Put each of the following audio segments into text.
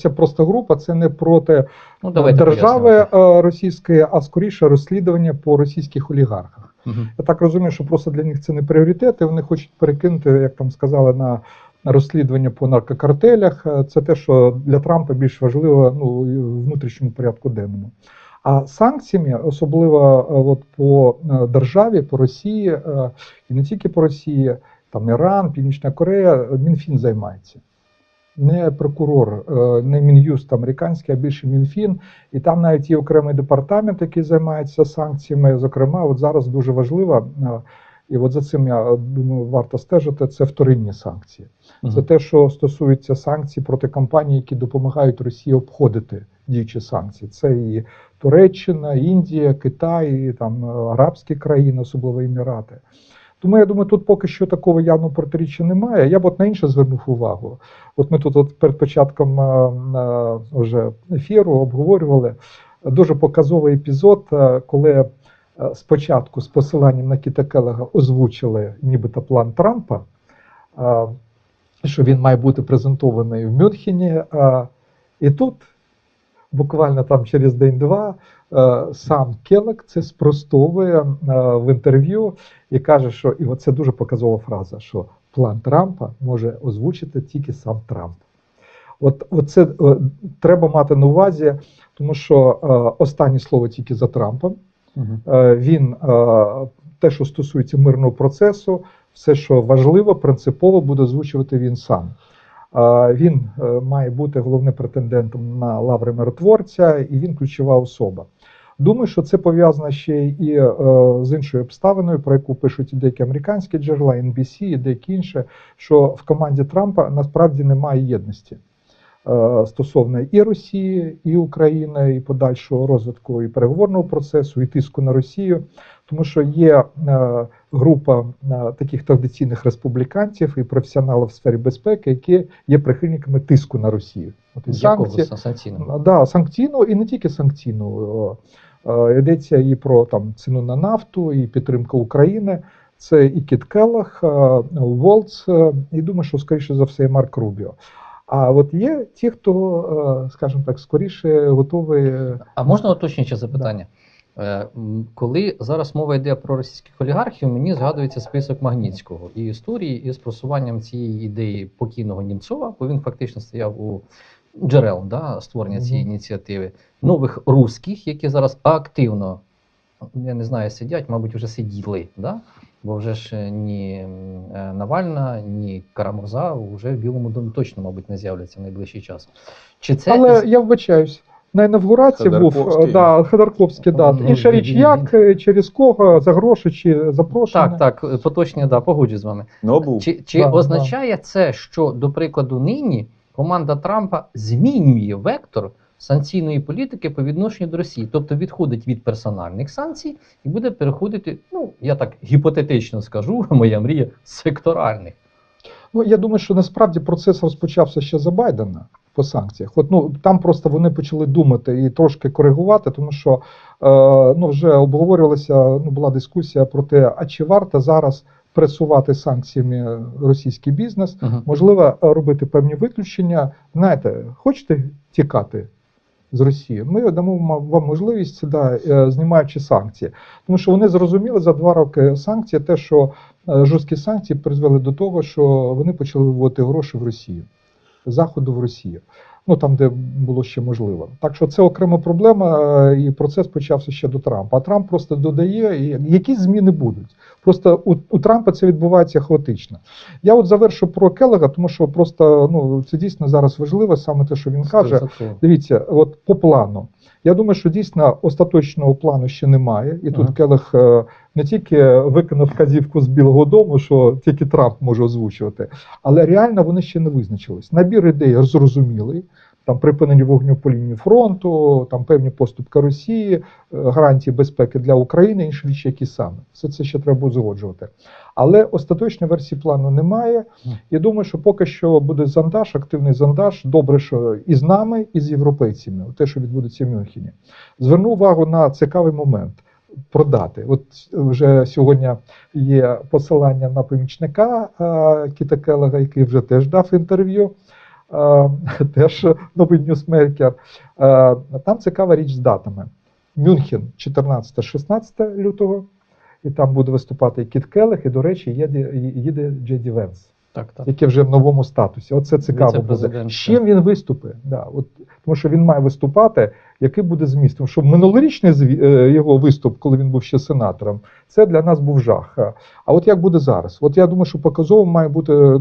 Це просто група, це не проти Ну, давайте держави пояснювати. е, російської, а скоріше розслідування по російських олігархах. Мгм. Я так розумію, що просто для них це не пріоритет, і вони хочуть перекинути, як там сказали, на, розслідування по наркокартелях. Е, Це те, що для Трампа більш важливо ну, в внутрішньому порядку денному. А санкціями, особливо е, от по е, державі, по Росії, е, і не тільки по Росії, там Іран, Північна Корея, Мінфін займається. Не прокурор, е, не Мін'юст американський, а більше Мінфін. І там навіть є окремий департамент, який займається санкціями. Зокрема, от зараз дуже важливо, е, і от за цим я думаю, варто стежити. Це вторинні санкції. Це те, що стосується санкцій проти компаній, які допомагають Росії обходити діючі санкції. Це і Туреччина, Індія, Китай, і там е, арабські країни, особливо Емірати. Тому я думаю, тут поки що такого явного протиріччя немає. Я б от на інше звернув увагу. От ми тут от перед початком е, е, вже ефіру обговорювали дуже показовий епізод, е, коли спочатку з посиланням на Кіта Келега озвучили нібито план Трампа, що він має бути презентований в Мюнхені. І тут, буквально там через день-два, е, сам Келек це спростовує е, в інтерв'ю і каже, що і оце дуже показова фраза, що план Трампа може озвучити тільки сам Трамп. От, це е, треба мати на увазі, тому що е, останнє слово тільки за Трампом. Е, Він е, те, що стосується мирного процесу, все, що важливо, принципово буде озвучувати він сам. Він е, має бути головним претендентом на лаври миротворця, і він ключова особа. Думаю, що це пов'язано ще і е, з іншою обставиною, про яку пишуть деякі американські джерела, NBC і деякі інші, що в команді Трампа насправді немає єдності стосовно і Росії, і України, і подальшого розвитку і переговорного процесу, і тиску на Росію, тому що є е, група е, таких традиційних республіканців і професіоналів в сфері безпеки, які є прихильниками тиску на Росію. От санкції, санкційного? Да, санкційну і не тільки санкційну. Е, е, Йдеться і про там ціну на нафту, і підтримка України. Це і Кіт Келлах, е, Волц, е, і думаю, що скоріше за все і Марк Рубіо. А от є ті, хто, е, скажімо так, скоріше готовий. е, А можна уточнююче запитання? Е, м, Коли зараз мова йде про російських олігархів, мені згадується список Магнітського і історії із просуванням цієї ідеї покійного Німцова, бо він фактично стояв у джерел да, створення цієї ініціативи. Нових русських, які зараз активно, я не знаю, сидять, мабуть, вже сиділи, да? Бо вже ж е, ні е, Навальна, ні Карамурза вже в Білому домі точно, мабуть, не з'являться в найближчий час. Чи це Але я вибачаюсь. На інавгурації був е, да, Ходорковський, да. Ну, Інша річ, він- як, через кого, за гроші чи запрошення. Так, так, поточні, да, погоджуюсь з вами. Ну, був. Чи, чи Да, означає це, що, до прикладу, нині команда Трампа змінює вектор санкційної політики по відношенню до Росії, тобто відходить від персональних санкцій і буде переходити, ну я так гіпотетично скажу, моя мрія секторальних. Ну, я думаю, що насправді процес розпочався ще за Байдена по санкціях. От, ну, там просто вони почали думати і трошки коригувати, тому що е, ну, вже обговорювалася, ну, була дискусія про те, а чи варто зараз пресувати санкціями російський бізнес. Мгм. Можливо, е, робити певні виключення. Знаєте, хочете тікати з Росією, Ми дамо вам можливість, да, е, знімаючи санкції. Тому що вони зрозуміли за два роки санкції, те, що е, жорсткі санкції призвели до того, що вони почали виводити гроші в Росію, заходу в Росію. Ну там, де було ще можливо. Так що це окрема проблема, е, і процес почався ще до Трампа. А Трамп просто додає, і якісь зміни будуть. Просто у, у Трампа це відбувається хаотично. Я от завершу про Келега, тому що просто ну це дійсно зараз важливо, саме те, що він каже. Дивіться, от по плану. Я думаю, що дійсно остаточного плану ще немає. І тут Ага. Келех е, не тільки виконав вказівку з Білого Дому, що тільки Трамп може озвучувати, але реально вони ще не визначились. Набір ідей зрозумілий. Там припинення вогню по лінії фронту, там певні поступки Росії, е, гарантії безпеки для України, інші речі, які саме. Все це ще треба узгоджувати. Але остаточної версії плану немає. Я думаю, що поки що буде зондаж, активний зондаж. Добре, що і з нами, і з європейцями, те, що відбудеться в Мюнхені. Зверну увагу на цікавий момент. Продати. От вже сьогодні є посилання на помічника е, Кіта Келега, який вже теж дав інтерв'ю. теж новий ньюсмейкер. Там цікава річ з датами. Мюнхен 14-16 лютого, і там буде виступати Кіт Келех, і, до речі, їде, їде Джеді Венс, Так, так. який вже в новому статусі. Оце цікаво буде. З чим він виступить? Да, от, тому що він має виступати, який буде зміст. Тому що минулорічний е, його виступ, коли він був ще сенатором, це для нас був жах. А от як буде зараз? От я думаю, що показовим має бути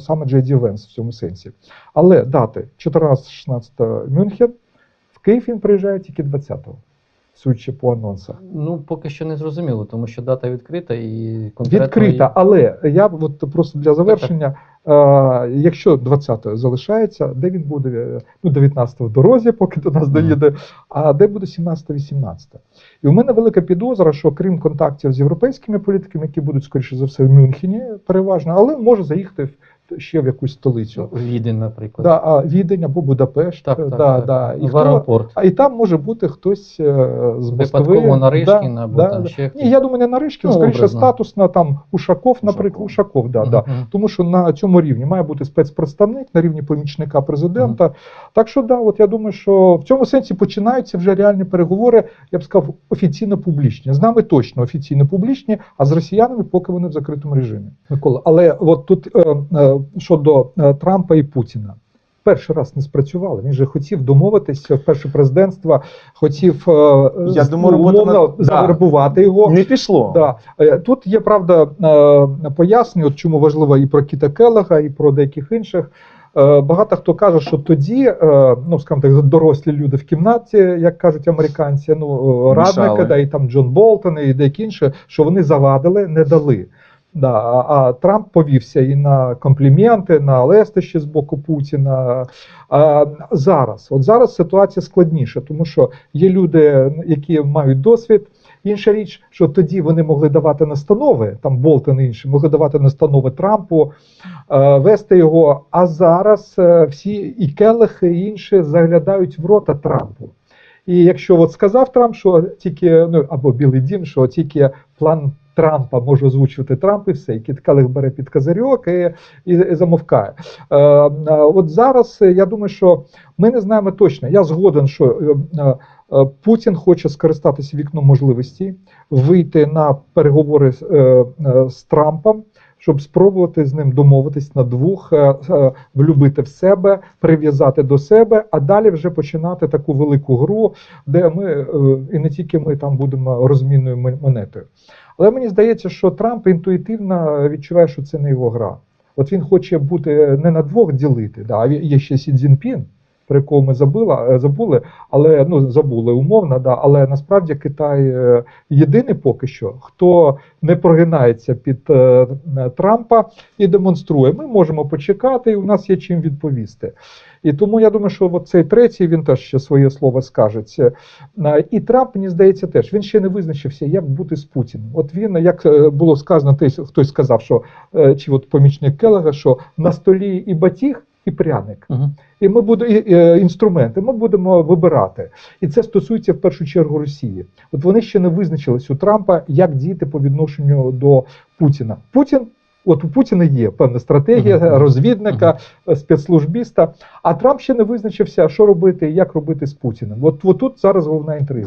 саме Джей Венс в цьому сенсі. Але дати 14-16 Мюнхен, в Київ він приїжджає тільки 20-го, судячи по анонсах. Ну, поки що не зрозуміло, тому що дата відкрита і конкретно... Відкрита, але я от просто для завершення, е, якщо 20-го залишається, де він буде? Ну, 19-го в дорозі, поки до нас доїде, а де буде 17-18? І у мене велика підозра, що крім контактів з європейськими політиками, які будуть, скоріше за все, в Мюнхені, переважно, але може заїхати в- ще в якусь столицю. Відень, наприклад. Да, а Відень або Будапешт. Так, так, да, так. Да. І, в хто, аеропорт. а і там може бути хтось е, з Москви. Випадково Наришкін або там ще хтось. Ні, я думаю, не Наришкін, Ну, скоріше образно. статусно там Ушаков, наприклад, Ушаков. Ушаков, да, да. Тому що на цьому рівні має бути спецпредставник на рівні помічника президента. Так що да, от я думаю, що в цьому сенсі починаються вже реальні переговори, я б сказав, офіційно публічні. З нами точно офіційно публічні, а з росіянами поки вони в закритому режимі. Микола, але от тут е, е, щодо е, Трампа і Путіна. Перший раз не спрацювало. Він же хотів домовитися в перше президентство, хотів е, Я з- думаю, умовно да. завербувати його. Не пішло. Да. Е, Тут є правда е, пояснення, чому важливо і про Кіта Келега, і про деяких інших. Е, Багато хто каже, що тоді, е, ну скажімо так, дорослі люди в кімнаті, як кажуть американці, ну е, радника, да, і там Джон Болтон, і деякі інші, що вони завадили, не дали. Да, а, а Трамп повівся і на компліменти, на лестощі з боку Путіна. А, зараз, от зараз ситуація складніша, тому що є люди, які мають досвід. Інша річ, що тоді вони могли давати настанови, там Болтон і інші могли давати настанови Трампу, е, вести його. А зараз е, всі і Келехи, і інші заглядають в рота Трампу. І якщо от сказав Трамп, що тільки ну або Білий Дім, що тільки план Трампа може озвучувати Трамп і все, і Кіт Келех бере під козирьок і, і, і замовкає. Е, е, от зараз е, я думаю, що ми не знаємо точно. Я згоден, що е, Путін хоче скористатися вікном можливості, вийти на переговори з Трампом. Щоб спробувати з ним домовитись на двох, е, е, влюбити в себе, прив'язати до себе, а далі вже починати таку велику гру, де ми е, і не тільки ми там будемо розмінною монетою. Але мені здається, що Трамп інтуїтивно відчуває, що це не його гра. От він хоче бути не на двох ділити. Да, а є ще Сі Цзіньпін, про якого ми забула, е, забули, але ну забули умовно, да, але насправді Китай е, єдиний поки що, хто не прогинається під е, Трампа і демонструє. Ми можемо почекати, і у нас є чим відповісти. І тому я думаю, що цей третій він теж ще своє слово скаже. І Трамп, мені здається, теж він ще не визначився, як бути з Путіним. От він, як було сказано, хтось сказав, що чи от помічник Келега, що на столі і батіг, і пряник. Мгм. І ми будемо і, е, інструменти. Ми будемо вибирати, і це стосується в першу чергу Росії. От вони ще не визначились у Трампа, як діяти по відношенню до Путіна. Путін. От у Путіна є певна стратегія Мгм. розвідника, е, спецслужбіста. А Трамп ще не визначився, що робити і як робити з Путіним. От, от тут зараз головна інтрига.